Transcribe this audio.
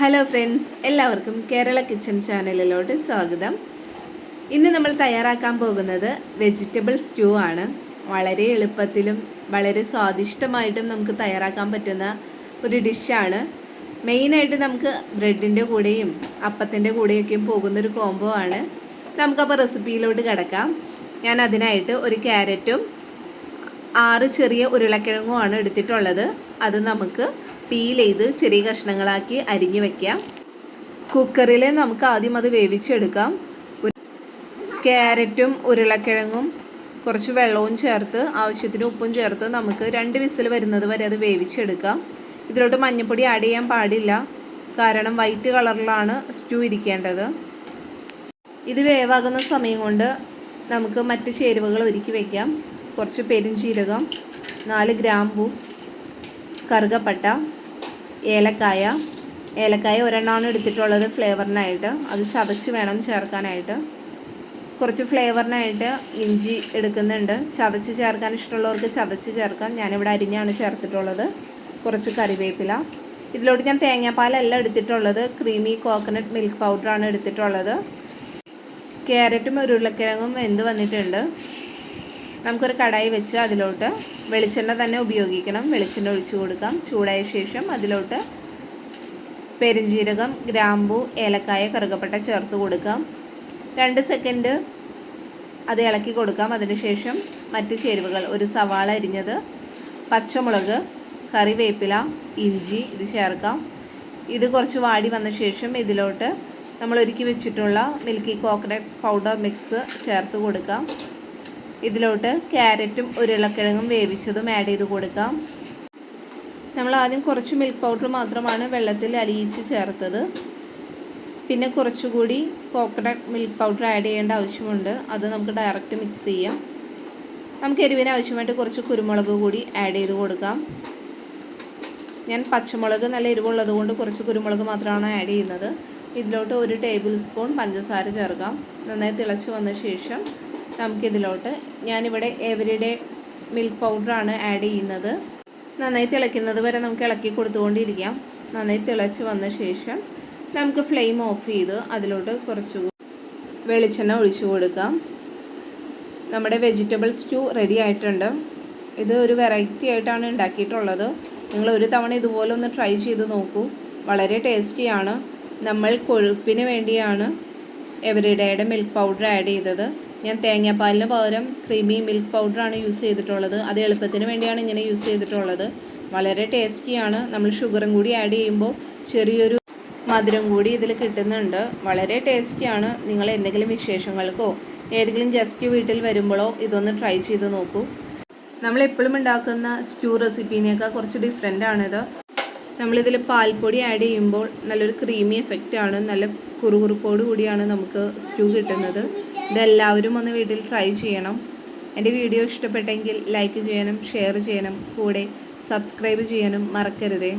Hello friends എല്ലാവർക്കും Kerala kitchen ചാനലിലോട്ട് സ്വാഗതം. ഇന്ന് നമ്മൾ തയ്യാറാക്കാൻ പോകുന്നത് വെജിറ്റബിൾ സ്റ്റൂ ആണ്. വളരെ എളുപ്പത്തിലും വളരെ സ്വാദിഷ്ടമായിട്ടും നമുക്ക് തയ്യാറാക്കാൻ പറ്റുന്ന ഒരു ഡിഷാണ്. മെയിനായിട്ട് നമുക്ക് ബ്രെഡിന്റെ കൂടെയും അപ്പത്തിന്റെ കൂടെയൊക്കെയും പോകുന്നൊരു കോംബോ ആണ്. നമുക്കപ്പോൾ റെസിപ്പിയിലോട്ട് കിടക്കാം. ഞാൻ അതിനായിട്ട് ഒരു ക്യാരറ്റും ആറ് ചെറിയ ഉരുളക്കിഴങ്ങുമാണ് എടുത്തിട്ടുള്ളത്. അത് നമുക്ക് പീൽ ചെയ്ത് ചെറിയ കഷ്ണങ്ങളാക്കി അരിഞ്ഞു വയ്ക്കാം കുക്കറിൽ നമുക്ക് ആദ്യം അത് വേവിച്ചെടുക്കാം. ക്യാരറ്റും ഉരുളക്കിഴങ്ങും കുറച്ച് വെള്ളവും ചേർത്ത് ആവശ്യത്തിന് ഉപ്പും ചേർത്ത് നമുക്ക് രണ്ട് വിസിൽ വരുന്നത് വരെ അത് വേവിച്ചെടുക്കാം. ഇതിലോട്ട് മഞ്ഞൾപ്പൊടി ആഡ് ചെയ്യാൻ പാടില്ല. കാരണം വൈറ്റ് കളറിലാണ് സ്റ്റൂ ഇരിക്കേണ്ടത്. ഇത് വേവാകുന്ന സമയം കൊണ്ട് നമുക്ക് മറ്റ് ചേരുവകൾ ഒരുക്കി വയ്ക്കാം കുറച്ച് പെരുംജീരകം നാല് ഗ്രാമ്പു കറുകപ്പട്ട ഏലക്കായ. ഏലക്കായ ഒരെണ്ണമാണ് എടുത്തിട്ടുള്ളത് ഫ്ലേവറിനായിട്ട്. അത് ചതച്ച് വേണം ചേർക്കാനായിട്ട്. കുറച്ച് ഫ്ലേവറിനായിട്ട് ഇഞ്ചി എടുക്കുന്നുണ്ട്. ചതച്ച് ചേർക്കാൻ ഇഷ്ടമുള്ളവർക്ക് ചതച്ച് ചേർക്കാം. ഞാനിവിടെ അരിഞ്ഞാണ് ചേർത്തിട്ടുള്ളത്. കുറച്ച് കറിവേപ്പില. ഇതിലോട്ട് ഞാൻ തേങ്ങാപ്പാലല്ല എടുത്തിട്ടുള്ളത്. ക്രീമി കോക്കനട്ട് മിൽക്ക് പൗഡറാണ് എടുത്തിട്ടുള്ളത്. ക്യാരറ്റും ഉരുളക്കിഴങ്ങും വെന്ത് വന്നിട്ടുണ്ട്. നമുക്കൊരു കടായി വെച്ച് അതിലോട്ട് വെളിച്ചെണ്ണ തന്നെ ഉപയോഗിക്കണം. വെളിച്ചെണ്ണ ഒഴിച്ചു കൊടുക്കാം. ചൂടായ ശേഷം അതിലോട്ട് പെരുംജീരകം ഗ്രാമ്പു ഏലക്കായ കറുകപ്പട്ട ചേർത്ത് കൊടുക്കാം. രണ്ട് സെക്കൻഡ് അത് ഇളക്കി കൊടുക്കാം. അതിനുശേഷം മറ്റ് ചേരുവകൾ. ഒരു സവാള അരിഞ്ഞത് പച്ചമുളക് കറിവേപ്പില ഇഞ്ചി ഇത് ചേർക്കാം. ഇത് കുറച്ച് വാടി വന്ന ശേഷം ഇതിലോട്ട് നമ്മൾ ഒരുക്കി വെച്ചിട്ടുള്ള മിൽക്കി കോക്കനട്ട് പൗഡർ മിക്സ് ചേർത്ത് കൊടുക്കാം. ഇതിലോട്ട് ക്യാരറ്റും ഉരുളക്കിഴങ്ങും വേവിച്ചതും ആഡ് ചെയ്ത് കൊടുക്കാം. നമ്മൾ ആദ്യം കുറച്ച് മിൽക്ക് പൗഡർ മാത്രമാണ് വെള്ളത്തിൽ അലിയിച്ച് ചേർത്തത്. പിന്നെ കുറച്ചുകൂടി കോക്കനട്ട് മിൽക്ക് പൗഡർ ആഡ് ചെയ്യേണ്ട ആവശ്യമുണ്ട്. അത് നമുക്ക് ഡയറക്റ്റ് മിക്സ് ചെയ്യാം. നമുക്ക് എരിവിന് ആവശ്യമായിട്ട് കുറച്ച് കുരുമുളക് കൂടി ആഡ് ചെയ്ത് കൊടുക്കാം. ഞാൻ പച്ചമുളക് നല്ല എരിവുള്ളത് കൊണ്ട് കുറച്ച് കുരുമുളക് മാത്രമാണ് ആഡ് ചെയ്യുന്നത്. ഇതിലോട്ട് ഒരു ടേബിൾ സ്പൂൺ പഞ്ചസാര ചേർക്കാം. നന്നായി തിളച്ച് വന്ന ശേഷം നമുക്കിതിലോട്ട് ഞാനിവിടെ എവരിഡേ മിൽക്ക് പൗഡറാണ് ആഡ് ചെയ്യുന്നത്. നന്നായി തിളയ്ക്കുന്നത് വരെ നമുക്ക് ഇളക്കി കൊടുത്തുകൊണ്ടിരിക്കാം. നന്നായി തിളച്ച് വന്ന ശേഷം നമുക്ക് ഫ്ലെയിം ഓഫ് ചെയ്ത് അതിലോട്ട് കുറച്ച് വെളിച്ചെണ്ണ ഒഴിച്ചു കൊടുക്കാം. നമ്മുടെ വെജിറ്റബിൾ സ്റ്റൂ റെഡി ആയിട്ടുണ്ട്. ഇത് ഒരു വെറൈറ്റി ആയിട്ടാണ് ഉണ്ടാക്കിയിട്ടുള്ളത്. നിങ്ങൾ ഒരു തവണ ഇതുപോലെ ഒന്ന് ട്രൈ ചെയ്ത് നോക്കൂ. വളരെ ടേസ്റ്റിയാണ് നമ്മൾ കൊഴുപ്പിന് വേണ്ടിയാണ് എവരിഡേയുടെ മിൽക്ക് പൗഡർ ആഡ് ചെയ്തത്. ഞാൻ തേങ്ങാപ്പാലിന് പകരം ക്രീമി മിൽക്ക് പൗഡറാണ് യൂസ് ചെയ്തിട്ടുള്ളത്. അത് എളുപ്പത്തിന് വേണ്ടിയാണ് ഇങ്ങനെ യൂസ് ചെയ്തിട്ടുള്ളത്. വളരെ ടേസ്റ്റിയാണ് നമ്മൾ ഷുഗറും കൂടി ആഡ് ചെയ്യുമ്പോൾ ചെറിയൊരു മധുരം കൂടി ഇതിൽ കിട്ടുന്നുണ്ട്. വളരെ ടേസ്റ്റിയാണ് നിങ്ങൾ എന്തെങ്കിലും വിശേഷങ്ങൾക്കോ ഏതെങ്കിലും ഗസ്റ്റ് വീട്ടിൽ വരുമ്പോഴോ ഇതൊന്ന് ട്രൈ ചെയ്ത് നോക്കൂ. നമ്മൾ എപ്പോഴും ഉണ്ടാക്കുന്ന സ്റ്റൂ റെസിപ്പീനേക്കാൾ കുറച്ച് ഡിഫറെന്റ് ആണിത്. നമ്മളിതിൽ പാൽപ്പൊടി ആഡ് ചെയ്യുമ്പോൾ നല്ലൊരു ക്രീമി എഫക്റ്റാണ് നല്ല കുറുകുറുപ്പോട് കൂടിയാണ് നമുക്ക് സ്റ്റൂ കിട്ടുന്നത്. ഇതെല്ലാവരും ഒന്ന് വീട്ടിൽ ട്രൈ ചെയ്യണം. എന്റെ വീഡിയോ ഇഷ്ടപ്പെട്ടെങ്കിൽ ലൈക്ക് ചെയ്യാനും ഷെയർ ചെയ്യാനും കൂടെ സബ്സ്ക്രൈബ് ചെയ്യാനും മറക്കരുതേ.